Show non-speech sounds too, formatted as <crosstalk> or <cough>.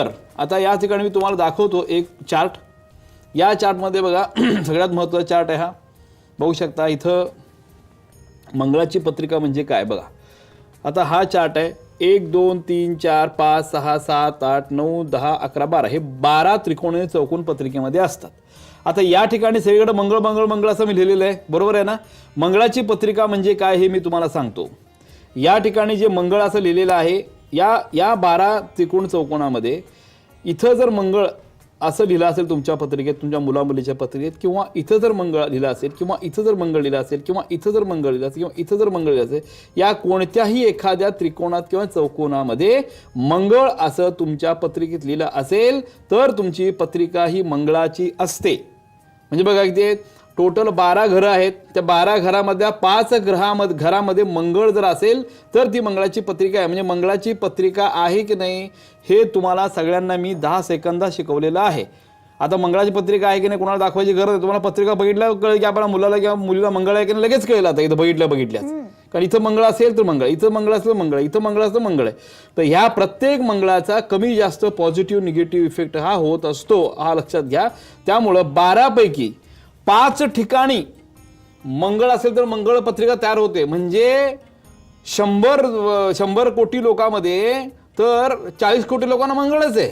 तर आता या ठिकाणी मी तुम्हाला दाखवतो एक चार्ट. या चार्टमध्ये बघा <clears throat> सगळ्यात महत्त्वाचा चार्ट आहे हा. बघू शकता इथं मंगळाची पत्रिका म्हणजे काय बघा. आता हा चार्ट आहे. एक दोन तीन चार पाच सहा सात आठ नऊ दहा अकरा बारा. हे बारा त्रिकोणी चौकोन पत्रिकेमध्ये असतात. आता या ठिकाणी सगळीकडे मंगळ मंगळ मंगळ असं मी लिहिलेलं आहे. बरोबर आहे ना? मंगळाची पत्रिका म्हणजे काय हे मी तुम्हाला सांगतो. या ठिकाणी जे मंगळ असं लिहिलेलं आहे या या बारा त्रिकोण चौकोनामध्ये इथं जर मंगळ असं लिहिलं असेल तुमच्या पत्रिकेत तुमच्या मुलामुलीच्या पत्रिकेत किंवा इथं जर मंगळ लिहिलं असेल किंवा इथं जर मंगळ लिहिलं असेल किंवा इथं जर मंगळ लिहिलं असेल किंवा इथं जर मंगळ लिहिलं असेल या कोणत्याही एखाद्या त्रिकोणात किंवा चौकोनामध्ये मंगळ असं तुमच्या पत्रिकेत लिहिलं असेल तर तुमची पत्रिका ही मंगळाची असते. म्हणजे बघा इथे टोटल बारा घरं आहेत. त्या बारा घरामधल्या पाच ग्रहामध्ये घरामध्ये मंगळ जर असेल तर ती मंगळाची पत्रिका आहे. म्हणजे मंगळाची पत्रिका आहे की नाही हे तुम्हाला सगळ्यांना मी दहा सेकंदात शिकवलेलं आहे. आता मंगळाची पत्रिका आहे की नाही कोणाला दाखवायची गरज आहे? तुम्हाला पत्रिका बघितल्या कळेल की आपल्या मुलाला किंवा मुलीला मंगळ आहे की नाही लगेच कळेल आता इथं बघितल्या बघितल्याच. कारण इथं मंगळ असेल तर मंगळ इथं मंगळ असेल मंगळ इथं मंगळ असेल मंगळ आहे. तर ह्या प्रत्येक मंगळाचा कमी जास्त पॉझिटिव्ह निगेटिव्ह इफेक्ट हा होत असतो हा लक्षात घ्या. त्यामुळं बारापैकी पाच ठिकाणी मंगळ असेल तर मंगळ पत्रिका तयार होते. म्हणजे शंभर शंभर कोटी लोकांमध्ये तर चाळीस कोटी लोकांना मंगळच आहे.